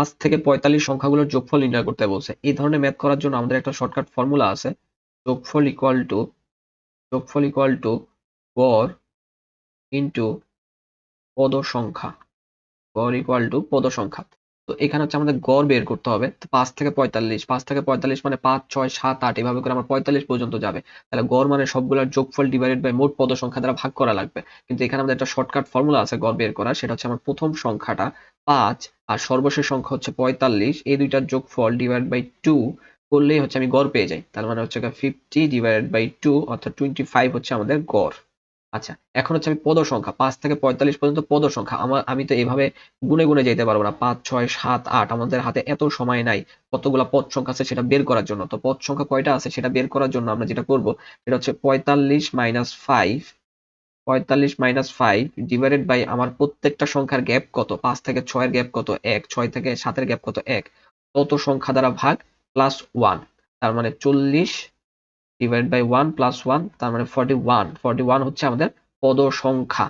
পাঁচ থেকে পঁয়তাল্লিশ সংখ্যাগুলোর যোগফল নির্ণয় করতে বলছে। এই ধরনের ম্যাথ করার জন্য আমাদের একটা শর্টকাট ফর্মুলা আছে। যোগফল ইকুয়াল টু যোগফল ইকুয়াল টু গড় ইন্টু পদ সংখ্যা গড় ইকুয়াল টু পদ সংখ্যা তো এখানে হচ্ছে আমাদের গড় বের করতে হবে। তো পাঁচ থেকে পঁয়তাল্লিশ, পাঁচ থেকে পঁয়তাল্লিশ মানে পাঁচ, ছয়, সাত, আট, এভাবে করে আমার পঁয়তাল্লিশ পর্যন্ত যাবে। তাহলে গড় মানে সবগুলোর যোগফল ডিভাইডেড বাই মোট পদ সংখ্যা দ্বারা ভাগ করা লাগবে। কিন্তু এখানে আমাদের একটা শর্টকাট ফর্মুলা আছে গড় বের করার, সেটা হচ্ছে আমার প্রথম সংখ্যাটা পাঁচ আর সর্বশেষ সংখ্যা হচ্ছে পঁয়তাল্লিশ। এই দুইটার যোগফল ডিভাইড বাই টু করলেই হচ্ছে আমি গড় পেয়ে যাই। তার মানে হচ্ছে ফিফটি ডিভাইডেড বাই টু অর্থাৎ টোয়েন্টি ফাইভ হচ্ছে আমাদের গড়। আচ্ছা এখন হচ্ছে আমি পদ সংখ্যা পাঁচ থেকে পঁয়তাল্লিশ পর্যন্ত পদ সংখ্যা আমার আমি তো এইভাবে গুনে গুনে যেতে পারব না। পাঁচ, ছয়, সাত, আট, আমাদের হাতে এত সময় নাই কতগুলো পদ সংখ্যা আছে সেটা বের করার জন্য। তো পদ সংখ্যা কয়টা আছে সেটা বের করার জন্য আমরা যেটা করব, সেটা হচ্ছে পঁয়তাল্লিশ মাইনাস ফাইভ, পঁয়তাল্লিশ মাইনাস ফাইভ ডিভাইডেড বাই আমার প্রত্যেকটা সংখ্যার গ্যাপ কত? পাঁচ থেকে ছয়ের গ্যাপ কত? এক, ছয় থেকে সাতের গ্যাপ কত? এক। তত সংখ্যা দ্বারা ভাগ? প্লাস ওয়ান তার মানে চল্লিশ divide by one plus one তার মানে ফর্টি ওয়ান ফর্টি ওয়ান হচ্ছে আমাদের পদ সংখ্যা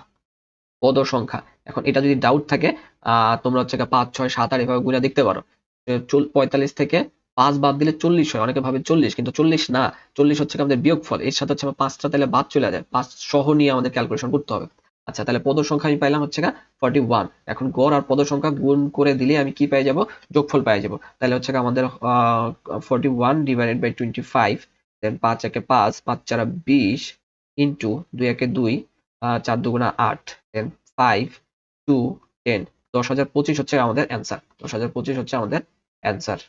পদ সংখ্যা এখন এটা যদি ডাউট থাকে তোমরা হচ্ছে পাঁচ, ছয়, সাত, আট এভাবে গুণে দেখতে পারো। পঁয়তাল্লিশ থেকে পাঁচ বাদ দিলে চল্লিশ হয়। অনেকে ভাবে চল্লিশ, কিন্তু চল্লিশ না। চল্লিশ হচ্ছে আমাদের বিয়োগফল। এর সাথে হচ্ছে আমার পাঁচটা তাহলে বাদ চলে যায়। পাঁচ সহ নিয়ে আমাদের ক্যালকুলেশন করতে হবে। আচ্ছা তাহলে পদ সংখ্যা আমি পাইলাম হচ্ছে ফর্টি ওয়ান এখন গড় আর পদ সংখ্যা গুণ করে দিলে আমি কি পেয়ে যাব? যোগফল পেয়ে যাব। তাহলে হচ্ছে আমাদের forty one divided by twenty five then পাঁচ একে পাঁচ পাঁচ চারা বিশ ইন্টু দুই একে দুই চার দুগুণা আট, দেন ফাইভ টু টেন দশ হাজার পঁচিশ হচ্ছে আমাদের অ্যান্সার দশ হাজার পঁচিশ হচ্ছে আমাদের অ্যান্সার